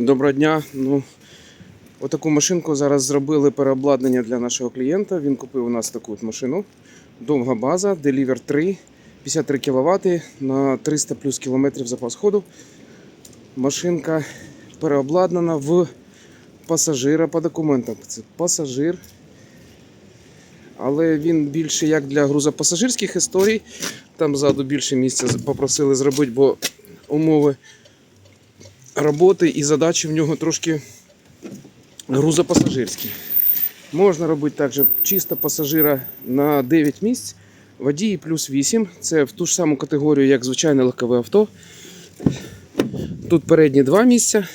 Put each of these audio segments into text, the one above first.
Доброго дня. Ну, отаку машинку зараз зробили переобладнання для нашого клієнта. Він купив у нас таку от машину. Довга база, Deliver 3, 53 кВт на 300 плюс кілометрів запас ходу. Машинка переобладнана в пасажира по документам. Це пасажир. Але він більше як для грузопасажирських історій. Там ззаду більше місця попросили зробити, бо умови роботи і задачі в нього трошки грузопасажирські. Можна робити також чисто пасажира на 9 місць, водії плюс 8. Це в ту ж саму категорію, як звичайне легкове авто. Тут передні два місця,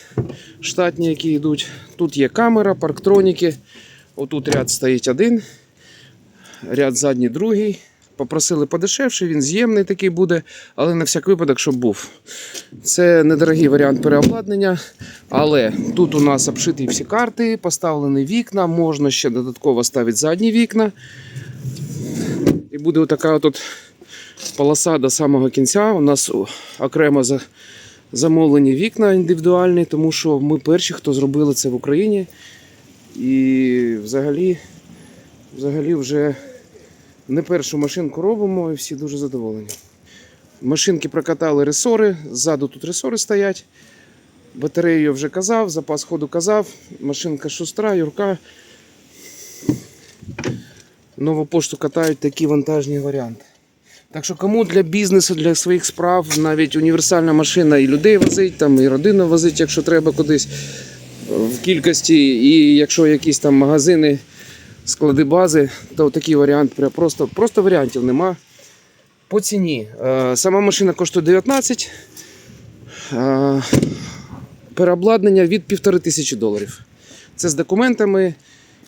штатні, які йдуть. Тут є камера, парктроніки. Отут ряд стоїть один, ряд задній другий. Попросили подешевше, він з'ємний такий буде, але на всяк випадок, щоб був. Це недорогий варіант переобладнання, але тут у нас обшиті всі карти, поставлені вікна, можна ще додатково ставити задні вікна. І буде отака от полоса до самого кінця. У нас окремо за- замовлені вікна індивідуальні, тому що ми перші, хто зробили це в Україні. І взагалі, взагалі вже не першу машинку робимо і всі дуже задоволені. Машинки прокатали ресори, ззаду тут ресори стоять. Батарею я вже казав, запас ходу казав. Машинка шустра, юрка. Нову пошту катають такі вантажні варіанти. Так що кому для бізнесу, для своїх справ, навіть універсальна машина і людей возить, там, і родину возить, якщо треба кудись в кількості, і якщо якісь там магазини, склади бази, то такий варіант просто, просто варіантів нема. По ціні. Е, Сама машина коштує 19. е, Переобладнання від 15 тисячі доларів. Це з документами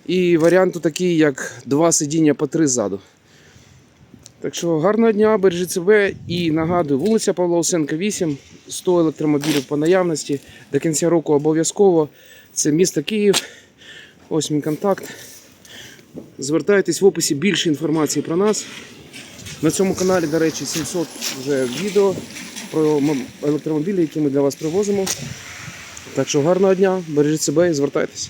і варіанту такий, як два сидіння по три ззаду. Так що гарного дня, бережіть себе і нагадую, вулиця Павла Усенка 8, 100 електромобілів по наявності. До кінця року обов'язково. Це місто Київ. Ось мій контакт. Звертайтесь в описі більше інформації про нас. На цьому каналі, до речі, 700 вже відео про електромобілі, які ми для вас привозимо. Так що гарного дня, бережіть себе і звертайтеся.